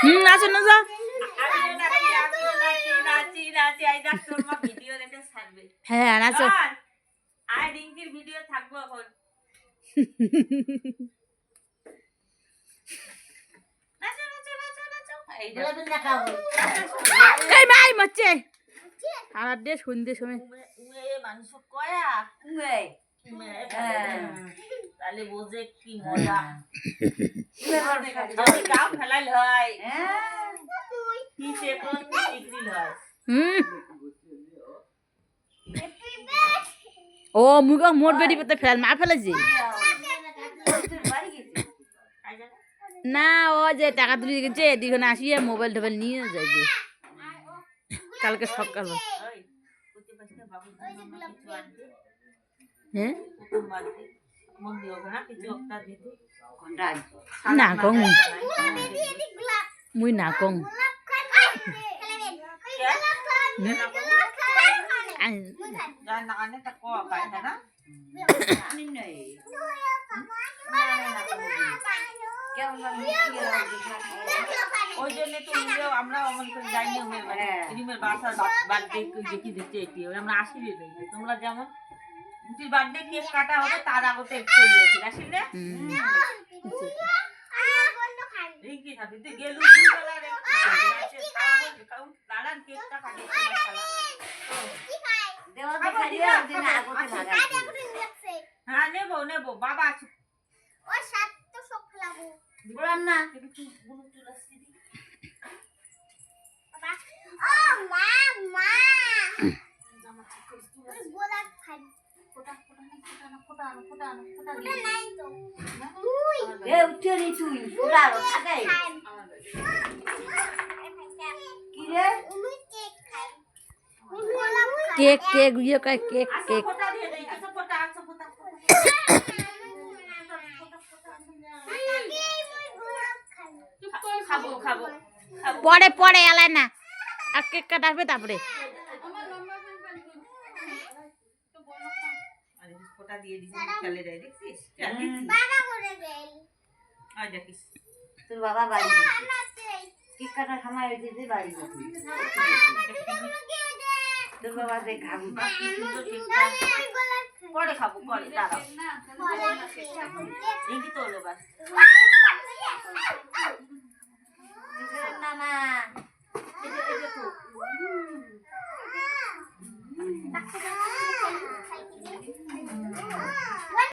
হুম video দেখে ছাড়বে হ্যাঁ নাচো আর রিঙ্কির ভিডিও থাকব এখন এই মাই সময় উমে উমে মানুষ কয়া? তাহলে বোঝে কি মজা। আমি গাও ফেলাইল হয়। কি সে কোন এপ্রিল হয়? হুম। ও মুগা মোট বেরি পেতে ফেল মা ফেলেছি। না ও যে টাকা তুলে গেছে এদিকে আসিয়ে মোবাইল টোবাইল নিয়ে যাবে। কালকে সকাল। হ্যাঁ? প্রথম বাড়িতে মন দিও না কিছু একটা দিতে না কং মুই না কং আই- যার না আনে তা কয়া পায় না ওই জন্য তো নিজেও আমরা অমন করে যাই না উমের বাড়ি রিমের বাসার বার্থডে দেখি দিচ্ছে এটি ওই আমরা আসি রে তোমরা যেমন দুটির বার্থডে কেক কাটা হবে তার আগতে চলে আসি আসি রিঙ্কি খাবি? তুই গেলু দুই বেলা রে দাঁড়ান কেকটা কাটি হ্যাঁ নেব নেব বাবা আছে। না একটু গুলো চলে আসছি দি। ফোটা ফোটা না কেক কেক ইয়ে কেক আচ্ছা কেক। ফোটা দিয়ে দেই আচ্ছা ফোটা আচ্ছা ফোটা ফোটা। খাব খাব খাব। পরে পরে এলাই না। আর কেক কাটাবে তারপরে। আরে দিয়ে দিছি খেলে দেয় দেখছিস? আয় দেখিস। তোর বাবা বাড়ি কেক কাটা সময় হয়েছে বাড়ি তোর বাবা দেখ খাবি কি পরে খাব পরে দাঁড়াও। রিঙ্কি তো হলো বাস।